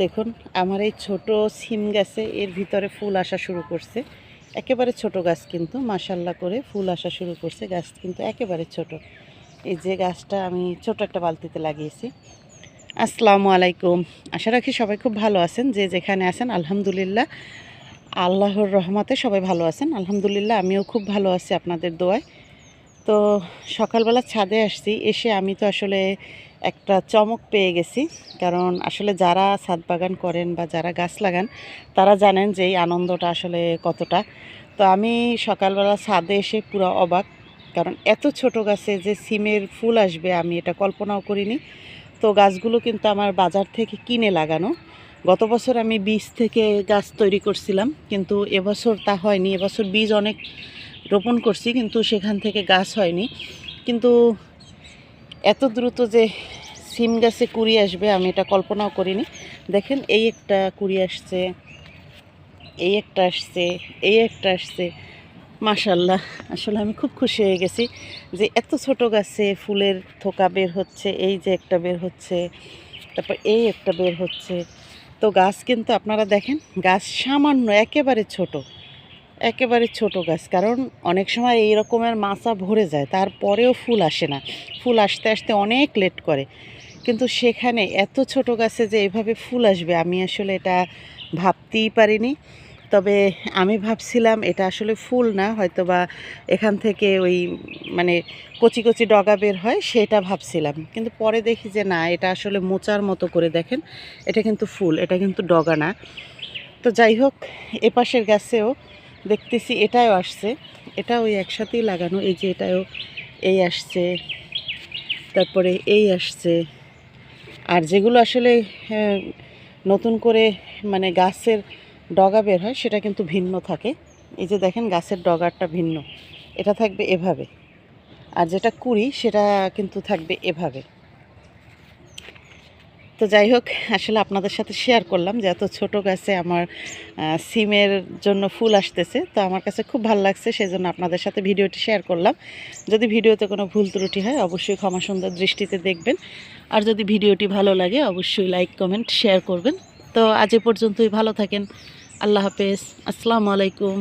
দেখুন, আমার এই ছোট সিম গাছে এর ভিতরে ফুল আসা শুরু করছে। একেবারে ছোট গাছ কিন্তু মাসাল্লা করে ফুল আসা শুরু করছে। গাছ কিন্তু একেবারে ছোট। এই যে গাছটা আমি ছোট একটা বালতিতে লাগিয়েছি। আসসালামু আলাইকুম। আশা রাখি সবাই খুব ভালো আছেন। যে যেখানে আছেন, আলহামদুলিল্লাহ। আল্লাহর রহমতে সবাই ভালো আছেন। আলহামদুলিল্লাহ, আমিও খুব ভালো আছি আপনাদের দোয়ায়। তো সকালবেলা ছাদে আসছি। এসে আমি তো আসলে একটা চমক পেয়ে গেছি। কারণ আসলে যারা ছাদ বাগান করেন বা যারা গাছ লাগান, তারা জানেন যে এই আনন্দটা আসলে কতটা। তো আমি সকালবেলা ছাদে এসে পুরো অবাক, কারণ এত ছোট গাছে যে সিমের ফুল আসবে আমি এটা কল্পনাও করিনি। তো গাছগুলো কিন্তু আমার বাজার থেকে কিনে লাগানো। গত বছর আমি বীজ থেকে গাছ তৈরি করছিলাম, কিন্তু এবছর তা হয়নি। এবছর বীজ অনেক রোপণ করছি, কিন্তু সেখান থেকে গাছ হয়নি। কিন্তু এত দ্রুত যে সিম গাছে কুড়ি আসবে, আমি এটা কল্পনাও করিনি। দেখেন, এই একটা কুড়ি আসছে, এই একটা আসছে, এই একটা আসছে। মাশাল্লাহ আসলে আমি খুব খুশি হয়ে গেছি যে এত ছোট গাছে ফুলের থোকা বের হচ্ছে, এই যে একটা বের হচ্ছে, তারপর এই একটা বের হচ্ছে। তো গাছ কিন্তু আপনারা দেখেন, গাছ সামান্য একেবারে ছোট। একেবারে ছোট গাছ। কারণ অনেক সময় এই রকমের মাচা ভরে যায়, তারপরেও ফুল আসে না। ফুল আসতে আসতে অনেক লেট করে। কিন্তু সেখানে এত ছোট গাছে যে এভাবে ফুল আসবে, আমি আসলে এটা ভাবতেই পারিনি। তবে আমি ভাবছিলাম এটা আসলে ফুল না হয়তো বা এখান থেকে ওই মানে কচি কচি ডগা বের হয়, সেটা ভাবছিলাম। কিন্তু পরে দেখি যে না, এটা আসলে মোচার মতো করে দেখেন, এটা কিন্তু ফুল, এটা কিন্তু ডগা না। তো যাই হোক, এপাশের গাছেও দেখতেছি এটাও আসছে। এটা ওই একসাথেই লাগানো। এই যে এটাও এই আসছে তারপরে এই আসছে। আর যেগুলো আসলে হ্যাঁ, নতুন করে মানে গাছের ডগা বের হয় সেটা কিন্তু ভিন্ন থাকে। এই যে দেখেন গাছের ডগারটা ভিন্ন। এটা থাকবে এভাবে। আর যেটা কুড়ি সেটা কিন্তু থাকবে এভাবে। তো যাই হোক, আসলে আপনাদের সাথে শেয়ার করলাম যে এত ছোট গাছে আমার সিমের জন্য ফুল আসতেছে। তো আমার কাছে খুব ভালো লাগছে সেই জন্য আপনাদের সাথে ভিডিওটি শেয়ার করলাম। যদি ভিডিওতে কোনো ভুল ত্রুটি হয়, অবশ্যই ক্ষমা সুন্দর দৃষ্টিতে দেখবেন। আর যদি ভিডিওটি ভালো লাগে, অবশ্যই লাইক কমেন্ট শেয়ার করবেন। তো আজ এ পর্যন্তই, ভালো থাকেন। আল্লাহ হাফেজ। আসসালামু আলাইকুম।